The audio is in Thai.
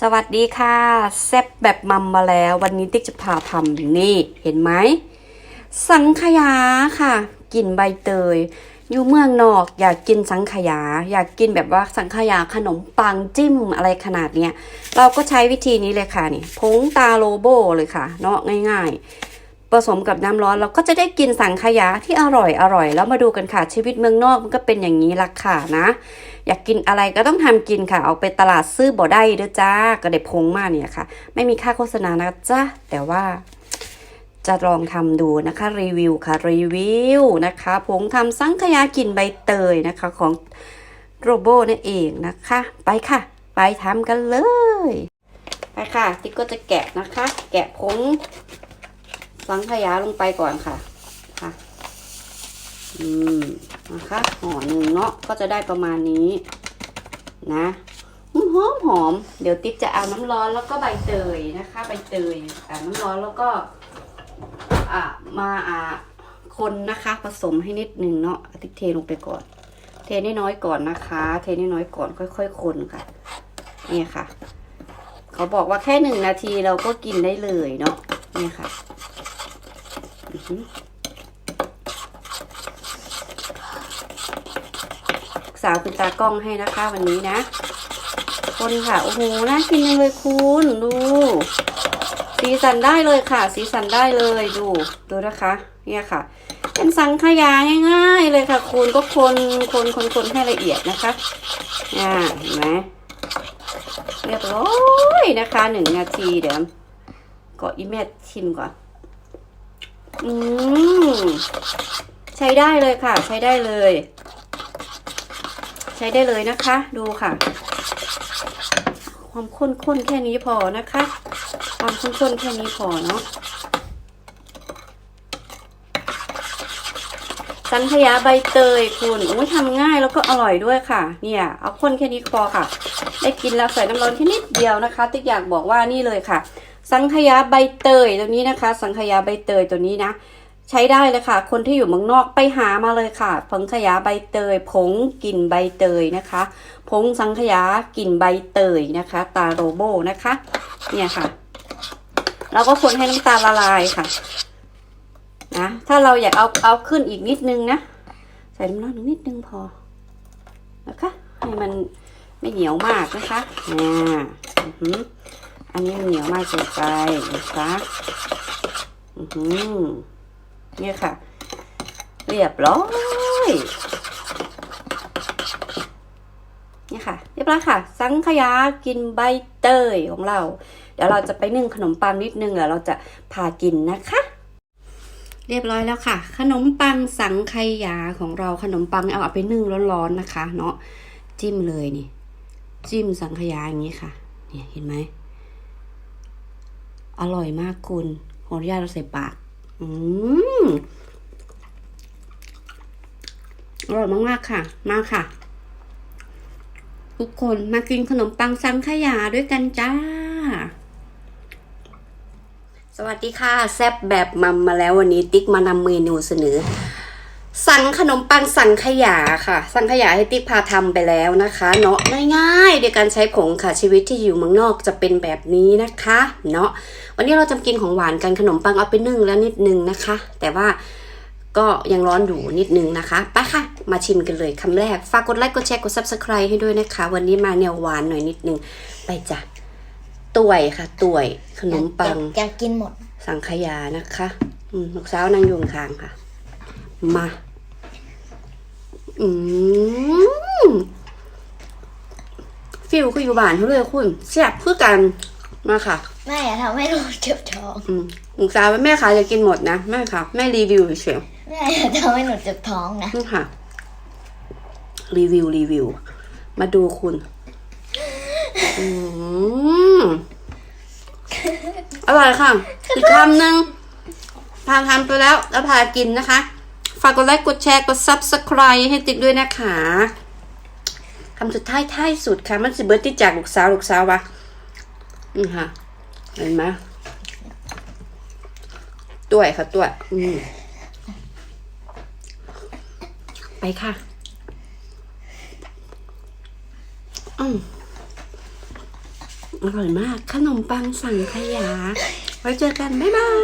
สวัสดีค่ะแซ่บแบบมัมมาแล้ว วันนี้ติ๊กจะพาทำนี่เห็นไหมสังขยาค่ะกลิ่นใบเตย อยู่เมืองนอกอยากกินสังขยา อยากกินแบบว่าสังขยาขนมปังจิ้มอะไรขนาดเนี้ยเราก็ใช้วิธีนี้เลยค่ะนี่ผงตาโลโบเลยค่ะ เนาะง่าย ๆ ผสมกับน้ำร้อนเราก็จะได้กินสังขยาที่อร่อยอร่อยแล้วมาดูกันค่ะชีวิตเมืองนอกมันก็เป็นอย่างนี้ละค่ะนะ อยากกินอะไรก็ต้องทำกินค่ะ เอาไปตลาดซื้อบ่ได้เด้อจ้าก็ได้พงมาเนี่ยค่ะ ไม่มีค่าโฆษณานะจ้าแต่ว่าจะลองทำดูนะคะรีวิวค่ะรีวิวนะคะผงทำสังขยากลิ่นใบเตยนะคะของโรโบนั่นเองนะคะ ไปค่ะ ไปทำกันเลย ไปค่ะ ติ๊กก็จะแกะนะคะ แกะผง สังขยาลงไปก่อนค่ะค่ะ อืมนะคะห่อหนึ่งเนาะก็จะได้ประมาณนี้ นะหอมหอม เดี๋ยวติ๊กจะเอาน้ำร้อนแล้วก็ใบเตยนะคะ ใบเตยอ่าน้ำร้อนแล้วก็อะมาอะคนนะคะ ผสมให้นิดนึงเนาะติ๊กเทลงไปก่อน เทน้อยๆก่อนนะคะ เทน้อยๆก่อนค่อย ๆ คนค่ะเนี่ยค่ะ เขาบอกว่าแค่หนึ่งนาทีเราก็กินได้เลยเนาะเนี่ยค่ะ อือหือสาวเป็นตากล้องให้นะคะวันนี้นะ คนค่ะ โอ้โห น่ากินจังเลยคุณดู สีสันได้เลยค่ะ สีสันได้เลยดู ดูนะคะ เนี่ยค่ะ เป็นสังขยาง่ายๆเลยค่ะ คุณก็คนคนคนคนให้ละเอียดนะคะ อ่าเห็นไหมเรียบร้อยนะคะหนึ่งนาทีเดี๋ยวก็อีเมดชิมก่อน อืมใช้ได้เลยค่ะ ใช้ได้เลย ใช้ได้เลยนะคะ ดูค่ะ ความข้นๆแค่นี้พอนะคะ ความข้นๆแค่นี้พอเนาะสังขยาใบเตยคุณโอ้ยทำง่ายแล้วก็อร่อยด้วยค่ะ เนี่ย เอาข้นแค่นี้พอค่ะ ได้กินแล้วใส่น้ำร้อนแค่นิดเดียวนะคะ ติ๊กอยากบอกว่านี่เลยค่ะ สังขยาใบเตยตัวนี้นะคะ สังขยาใบเตยตัวนี้นะ ใช้ได้เลยค่ะ คนที่อยู่เมืองนอกไปหามาเลยค่ะ สังขยาใบเตย ผงกลิ่นใบเตยนะคะ ผงสังขยากลิ่นใบเตยนะคะ ตาโรโบนะคะ เนี่ยค่ะแล้วก็คนให้น้ำตาลละลายค่ะนะถ้าเราอยากเอาเอาขึ้นอีกนิดนึงนะ ใส่น้ำร้อนนิดนึงพอนะคะให้มันไม่เหนียวมากนะคะอ่า อันนี้มันเหนียวมากเกินไปนะคะอือหือเนี่ยค่ะ เรียบร้อยเนี่ยค่ะ เรียบร้อยค่ะ สังขยากินใบเตยของเรา เดี๋ยวเราจะไปนึ่งขนมปังนิดนึงแล้วเราจะพากินนะคะ เรียบร้อยแล้วค่ะ ขนมปังสังขยาของเราขนมปังเอาไปนึ่งร้อนๆนะคะ เนาะจิ้มเลยนี่ จิ้มสังขยาอย่างนี้ค่ะ เนี่ยเห็นไหม อร่อยมากคุณขออนุญาตเราใส่ปาก อืมอร่อยมากๆค่ะ มากค่ะ ทุกคนมากินขนมปังสังขยาด้วยกันจ้า สวัสดีค่ะ แซบแบบมัมมาแล้ววันนี้ติ๊กมานำเมนูเสนอ สั่งขนมปังสังขยาค่ะ สังขยาให้ติ๊กพาทำไปแล้วนะคะเนาะง่ายๆโดยการใช้ผงค่ะชีวิตที่อยู่เมืองนอกจะเป็นแบบนี้นะคะเนาะวันนี้เราจะกินของหวานกันขนมปังเอาไปนึ่งแล้วนิดนึงนะคะ แต่ว่าก็ยังร้อนอยู่นิดนึงนะคะไปค่ะ มาชิมกันเลยคำแรก ฝากกดไลค์กดแชร์กด subscribe ให้ด้วยนะคะ วันนี้มาแนวหวานหน่อยนิดนึงไปจ้ะต่วยค่ะต่วยขนมปังอยากกินหมด สังขยานะคะ อืมลูกสาวนั่งอยู่ข้างๆค่ะ มา อืมฟิลคืออยู่บ้านเขาเลยคุณเสียบเพื่อกันมาค่ะ แม่อย่าทำให้หนูเจ็บท้อง อืมลูกสาวแม่ค่ะจะกินหมดนะแม่ค่ะแม่รีวิวเฉยแม่อย่าทำให้หนูเจ็บท้องนะๆนี่ค่ะ รีวิวรีวิว มาดูคุณ อืมอร่อยค่ะอีกคำหนึ่งพาทำไปแล้วแล้วพากินนะคะ ฝากกดไลค์กดแชร์กด subscribe ให้ติ๊กด้วยนะคะคำสุดท้ายท้ายสุดค่ะมันสิเบิร์ติจากลูกสาวลูกสาววะนี่ค่ะ เห็นไหมตัวค่ะตัวอืมไปค่ะ อืมอร่อยมาก ขนมปังสั่งขยา ไว้เจอกัน บ๊ายบาย